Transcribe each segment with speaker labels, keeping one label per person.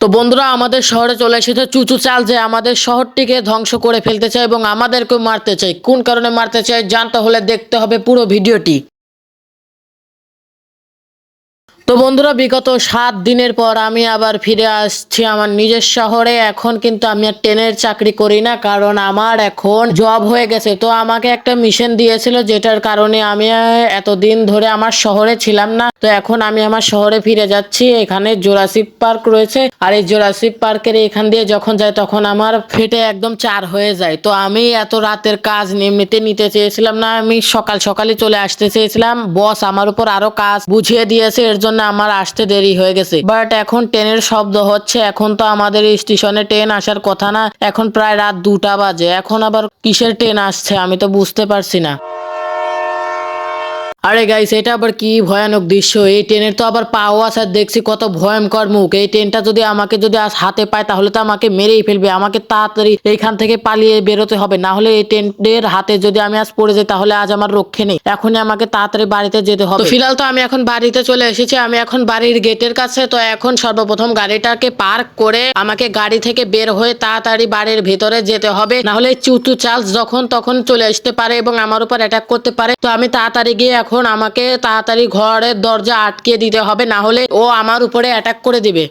Speaker 1: তো বন্ধুরা, আমাদের শহরে চলে এসেছে চুচু চাল যে আমাদের শহরটিকে ধ্বংস করে ফেলতে চায় এবং আমাদেরকেও মারতে চায়। কোন কারণে মারতে চায় জানতে হলে দেখতে হবে পুরো ভিডিওটি। তো বন্ধুরা, বিগত সাত দিনের পর আমি আবার ফিরে আসছি আমার নিজের শহরে। এখন কিন্তু আমি আর ট্রেনের চাকরি করি না, কারণ আমার এখন জব হয়ে গেছে। তো আমাকে একটা মিশন দিয়েছিল, যেটার কারণে আমি এতদিন ধরে আমার শহরে ছিলাম না। তো এখন আমি আমার শহরে ফিরে যাচ্ছি। এখানে জোরাসিক পার্ক রয়েছে। আর এই জোরাসিক পার্কের এখান দিয়ে যখন যাই, তখন আমার ফেটে একদম চার হয়ে যায়। তো আমি এত রাতের কাজ এমনিতে নিতে চেয়েছিলাম না, আমি সকাল সকালে চলে আসতে চেয়েছিলাম। বস আমার উপর আরও কাজ বুঝিয়ে দিয়েছে, এর জন্য আমার আসতে দেরি হয়ে গেছে। বাট এখন ট্রেনের শব্দ হচ্ছে, এখন তো আমাদের স্টেশনে ট্রেন আসার কথা না। এখন প্রায় রাত দুটা বাজে, এখন আবার কিসের ট্রেন আসছে আমি তো বুঝতে পারছি না। আরে গাইস এটা আবার কি ভয়ানক দৃশ্য? এই ট্রেনের তো আবার পাও আছে, আর দেখছি কত ভয়ঙ্কর মুখ। এই ট্রেনটা যদি আমাকে যদি আজ হাতে পায়, তাহলে তো আমাকে মেরেই ফেলবে। আমাকে তাড়াতাড়ি এইখান থেকে পালিয়ে বেরোতে হবে। না হলে এই ট্রেনের হাতে যদি আমি আজ পড়ে যাই, তাহলে আজ আমার রক্ষে নেই। এখনই আমাকে তাড়াতাড়ি বাড়িতে যেতে হবে। ফিলহাল তো আমি এখন বাড়িতে চলে এসেছি। আমি এখন বাড়ির গেটের কাছে। তো এখন সর্বপ্রথম গাড়িটাকে পার্ক করে আমাকে গাড়ি থেকে বের হয়ে তাড়াতাড়ি বাড়ির ভেতরে যেতে হবে। না হলে চুতু চার্লস যখন তখন চলে আসতে পারে এবং আমার উপর অ্যাটাক করতে পারে। তো আমি তাড়াতাড়ি গিয়ে এখন আমাকে তাড়াতাড়ি ঘরের দরজা আটকে দিতে হবে, না হলে ও আমার উপরে অ্যাটাক করে দিবে।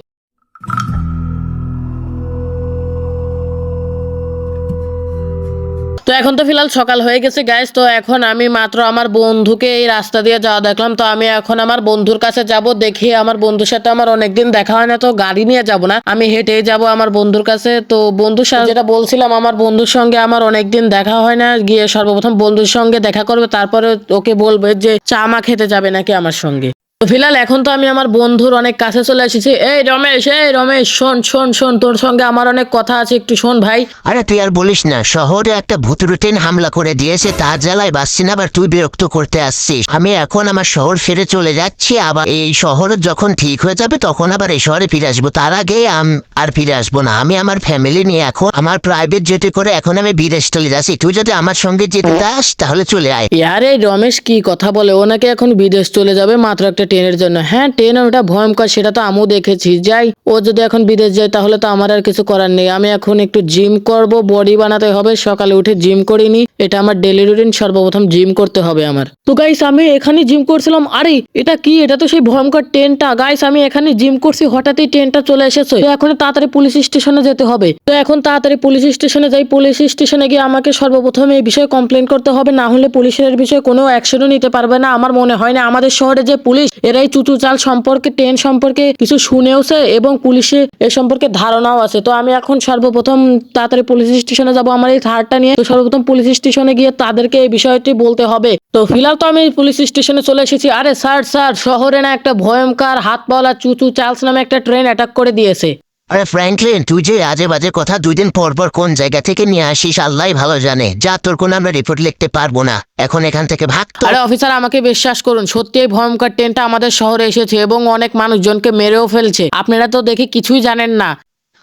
Speaker 1: তো এখন তো ফিলহাল সকাল হয়ে গেছে গ্যাস তো এখন আমি মাত্র আমার বন্ধুকে এই রাস্তা দিয়ে যাওয়া দেখলাম। তো আমি এখন আমার বন্ধুর কাছে যাব, দেখি আমার বন্ধুর সাথে আমার অনেকদিন দেখা হয় না, তো গাড়ি নিয়ে যাব না। আমি হেঁটে যাব আমার বন্ধুর কাছে। তো বন্ধুর সাথে যেটা বলছিলাম, আমার বন্ধুর সঙ্গে আমার অনেকদিন দেখা হয় না, গিয়ে সর্বপ্রথম বন্ধুর সঙ্গে দেখা করবে, তারপরে ওকে বলবে যে চা মা খেতে যাবে নাকি আমার সঙ্গে। তো ফিলহাল এখন তো আমি আমার বন্ধুর অনেক কাছে চলে এসেছি। এই রমেশ এই রমেশ শোন শোন শোন তোর সঙ্গে আমার অনেক কথা আছে একটু শোন ভাই।
Speaker 2: আরে তুই আর বলিস না শহরে একটা ভূত রুটিন হামলা করে দিয়েছে তার জ্বালায় বাসছি না আবার তুই বিরক্ত করতে আসছিস। আমি এখন আমার শহর ফিরে চলে যাচ্ছি আবার এই শহর যখন ঠিক হয়ে যাবে তখন আবার এই শহরে ফিরে আসব। তার আগে আম- আর ফিরে আসব না। আমি আমার ফ্যামিলি নিয়ে এখন আমার প্রাইভেট জেটে করে এখন আমি বিদেশ চলে যাচ্ছি। তুই যদি আমার সঙ্গে যেতে চাস তাহলে চলে আয়।
Speaker 1: আরে রমেশ কি কথা বলে? ও নাকি এখন বিদেশ চলে যাবে মাত্র একটা ট্রেনের জন্য। হ্যাঁ ট্রেন ওটা ভয়ঙ্কর, সেটা তো আমিও দেখেছি। যাই, ও যদি এখন বিদেশ যায়, তাহলে তো আমার আর কিছু করার নেই। আমি এখন একটু জিম করব, বডি বানাতে হবে, সকালে উঠে জিম করিনি এটা আমার ডেলি রুটিন, সর্বপ্রথম জিম করতে হবে আমার। তো গাইস আমি এখানে জিম করছিলাম। আরে, এটা কি? এটা তো সেই ভয়ঙ্কর ট্রেনটা। গাইস আমি এখানে জিম করছি, হঠাৎই ট্রেনটা চলে এসেছে। তো এখন তাড়াতাড়ি পুলিশ স্টেশনে যেতে হবে। তো এখন তাড়াতাড়ি পুলিশ স্টেশনে যাই। পুলিশ স্টেশনে গিয়ে আমাকে সর্বপ্রথম এই বিষয়ে কমপ্লেন করতে হবে। না হলে পুলিশের বিষয়ে কোনো অ্যাকশনও নিতে পারবে না। আমার মনে হয় না আমাদের শহরে যে পুলিশ এরাই চুচু চাল সম্পর্কে, ট্রেন সম্পর্কে কিছু শুনেওছে এবং পুলিশে এ সম্পর্কে ধারণাও আছে। তো আমি এখন সর্বপ্রথম তাড়াতাড়ি পুলিশ স্টেশনে যাব, আমার এই থার্ডটা নিয়ে। তো সর্বপ্রথম পুলিশ স্টেশনে গিয়ে তাদেরকে এই বিষয়টি বলতে হবে। তো ফিলহাল তো আমি পুলিশ স্টেশনে চলে এসেছি। আরে স্যার স্যার শহরে না একটা ভয়ঙ্কর হাত পাওয়ালা চুচু চার্লস নামে একটা ট্রেন অ্যাটাক করে দিয়েছে।
Speaker 2: আরে ফ্র্যাঙ্কলিন তুই যে আজে বাজে কথা দুই দিন পর পর কোন জায়গা থেকে নিয়ে আসিস আল্লাহ ভালো জানে। যা তোর কোনো আমরা রিপোর্ট লিখতে পারব না। এখন এখান থেকে ভাগ তো।
Speaker 1: আরে অফিসার আমাকে বিশ্বাস করুন সত্যি এই ভয়ঙ্কর ট্রেনটা আমাদের শহরে এসেছে এবং অনেক মানুষজনকে মেরেও ফেলছে। আপনারা তো দেখে কিছুই জানেন না।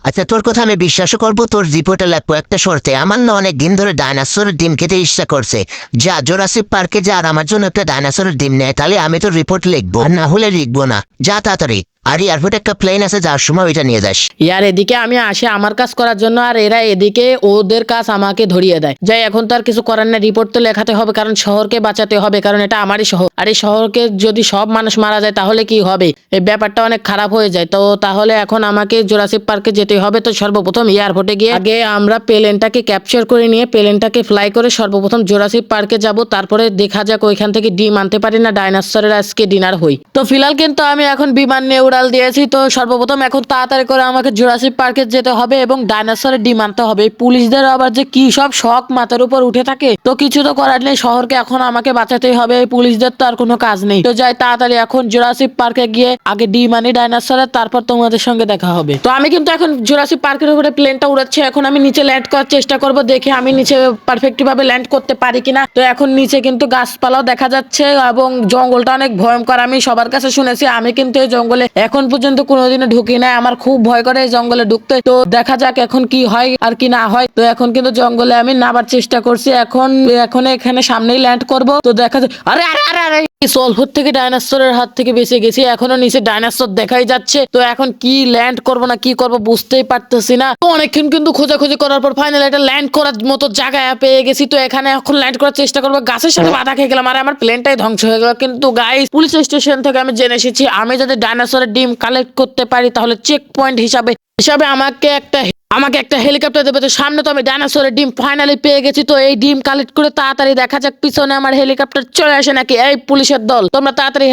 Speaker 2: আচ্ছা তোর কথা আমি বিশ্বাসও করব তোর রিপোর্টে লাগবো একটা শর্তে। আমার না অনেক দিন ধরে ডাইনাসোরের ডিম খেতে ইচ্ছা করছে। যা জোরাসিক পার্কে যা আর আমার জন্য একটা ডাইনাসোরের ডিম নেয় তাহলে আমি তো রিপোর্ট লিখব। না হলে লিখব না। যা তাড়াতাড়ি। আর এয়ারপোর্টে একটা প্লেন আছে যার সময় ওইটা নিয়ে যাস।
Speaker 1: ইয়ার এদিকে আমি আসি আমার কাজ করার জন্য, আর এরা এদিকে ওদের কাজ আমাকে ধরিয়ে দেয়। যাই, এখন তো আর কিছু করার না রিপোর্ট তো লেখাতে হবে, কারণ শহরকে বাঁচাতে হবে, কারণ এটা আমারই শহর। আর এই শহরকে যদি সব মানুষ মারা যায়, তাহলে কি হবে? এই ব্যাপারটা অনেক খারাপ হয়ে যায়। তো তাহলে এখন আমাকে জোরাসিক পার্কে যেতে হবে। তো সর্বপ্রথম এয়ারপোর্টে গিয়ে আগে আমরা প্লেনটাকে ক্যাপচার করে নিয়ে প্লেনটাকে ফ্লাই করে সর্বপ্রথম জোরাসিক পার্কে যাব। তারপরে দেখা যাক ওইখান থেকে ডিম আনতে পারি না ডাইনোসরের আজকে ডিনার হই। তো ফিলহাল কিন্তু আমি এখন বিমান নিয়ে উড়াল দিয়েছি। তো সর্বপ্রথম এখন তাড়াতাড়ি করে আমাকে জুরাসিক পার্কে যেতে হবে এবং ডাইনোসরের ডিম আনতে হবে। পুলিশদের আবার যে কি সব শখ মাথার উপর উঠে থাকে, তো কিছু তো করার নেই। শহরকে এখন আমাকে বাঁচাতেই হবে। পুলিশদের তো আর কোনো কাজ নেই। তো যাই, তাড়াতাড়ি এখন জুরাসিক পার্কে গিয়ে আগে ডিম আনি ডাইনোসরের তারপর তোমাদের সঙ্গে দেখা হবে। তো আমি কিন্তু এখন জুরাসিক পার্কের উপরে প্লেনটা উড়াচ্ছি। এখন আমি নিচে ল্যান্ড করার চেষ্টা করব, দেখে আমি নিচে পারফেক্টলি ভাবে ল্যান্ড করতে পারি কিনা। তো এখন নিচে কিন্তু গাছপালাও দেখা যাচ্ছে এবং জঙ্গলটা অনেক ভয়ঙ্কর। আমি সবার কাছে শুনেছি, আমি কিন্তু এই জঙ্গলে এখন পর্যন্ত কোনোদিনও ঢুকি নাই। আমার খুব ভয় করে জঙ্গলে ঢুকতে। তো দেখা যাক এখন কি হয় আর কি না হয়। তো এখন কিন্তু জঙ্গলে আমি নাবার চেষ্টা করছি। এখন এখন এখানে সামনেই ল্যান্ড করব। তো দেখা যাক। আরে আরে আরে আরে! সলভর থেকে ডাইনোসরের হাত থেকে বেঁচে গেছি এখনও নিচে ডাইনোসর দেখাই যাচ্ছে। তো এখন কি ল্যান্ড করব না, কি করব বুঝতেই পারতেছি না। তো অনেকক্ষণ কিন্তু খোঁজাখুঁজি করার পর ফাইনাল একটা ল্যান্ড করার মতো জায়গায় পেয়ে গেছি। তো এখানে এখন ল্যান্ড করার চেষ্টা করব, গাছের সাথে বাধা খেয়ে গেলাম। আর আমার প্লেনটাই ধ্বংস হয়ে গেল। কিন্তু গাইস পুলিশ স্টেশন থেকে আমি জেনে এসেছি, আমি যদি ডাইনোসরের ডিম কালেক্ট করতে পারি, তাহলে চেক পয়েন্ট হিসাবে হিসাবে আমাকে একটা আমাকে একটা হেলিকপ্টার দেবে, তো সামনে তো আমি ডাইনোসরের ডিম ফাইনালি পেয়ে গেছি, তো এই ডিম কালেক্ট করে তাড়াতাড়ি দেখা যাক পিছনে আমার হেলিকপ্টার চলে আসে নাকি। এই পুলিশের দল, তোমরা তাড়াতাড়ি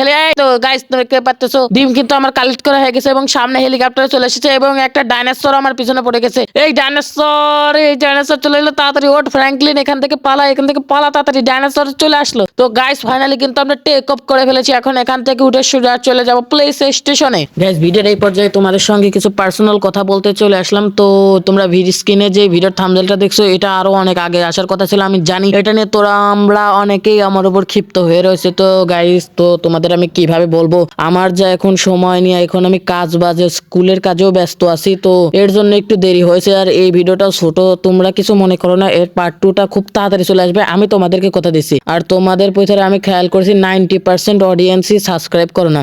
Speaker 1: গাইস ডিম কিন্তু আমার কালেক্ট করা হয়ে গেছে এবং সামনে হেলিকপ্টার চলে এসেছে এবং একটা ডাইনোসর আমার পিছনে পড়ে গেছে। এই ডাইনোসর এই ডাইনোসর চলে এলো, তাড়াতাড়ি ওট ফ্র্যাঙ্কলিন এখান থেকে পালা, এখান থেকে পালা, তাড়াতাড়ি ডাইনোসর চলে আসলো। তো গাইস ফাইনালি কিন্তু আমরা টেক অফ করে ফেলেছি, এখন এখান থেকে উঠে সোজা চলে যাব প্লেস স্টেশনে গাইস ভিডিওর এই পর্যায়ে তোমাদের সঙ্গে কিছু পার্সোনাল কথা বলতে চলে আসলাম, তো তোমরা স্ক্রিনে যে ভিডিওর থামজেলটা দেখছ, এটা আরও অনেক আগে আসার কথা ছিল, আমি জানি। এটা নিয়ে তোরা, আমরা অনেকেই আমার উপর ক্ষিপ্ত হয়ে রয়েছে। তো গাইস তো তোমাদের আমি কীভাবে বলব? আমার যা এখন সময় নিয়ে, এখন আমি কাজ বাজে, স্কুলের কাজেও ব্যস্ত আছি, তো এর জন্য একটু দেরি হয়েছে। আর এই ভিডিওটা ছোট, তোমরা কিছু মনে করো না, এর পার্ট টুটা খুব তাড়াতাড়ি চলে আসবে, আমি তোমাদেরকে কথা দিচ্ছি। আর তোমাদের ভিতরে আমি খেয়াল করেছি নাইনটি পার্সেন্ট অডিয়েন্সই সাবস্ক্রাইব করো না।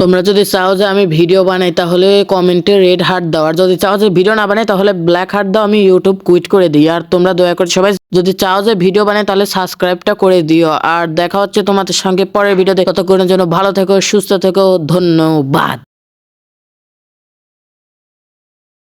Speaker 1: তোমরা যদি চাও যে আমি ভিডিও বানাই, তাহলে কমেন্টে রেড হার্ট দাও। আর যদি চাও যে ভিডিও না বানাই, তাহলে ব্ল্যাক হার্ট দাও, আমি ইউটিউব কুইট করে দিই। আর তোমরা দয়া করে সবাই যদি চাও যে ভিডিও বানাই, তাহলে সাবস্ক্রাইবটা করে দিও। আর দেখা হচ্ছে তোমাদের সঙ্গে পরের ভিডিওতে করার জন্য ভালো থেকো, সুস্থ থেকো, ধন্যবাদ।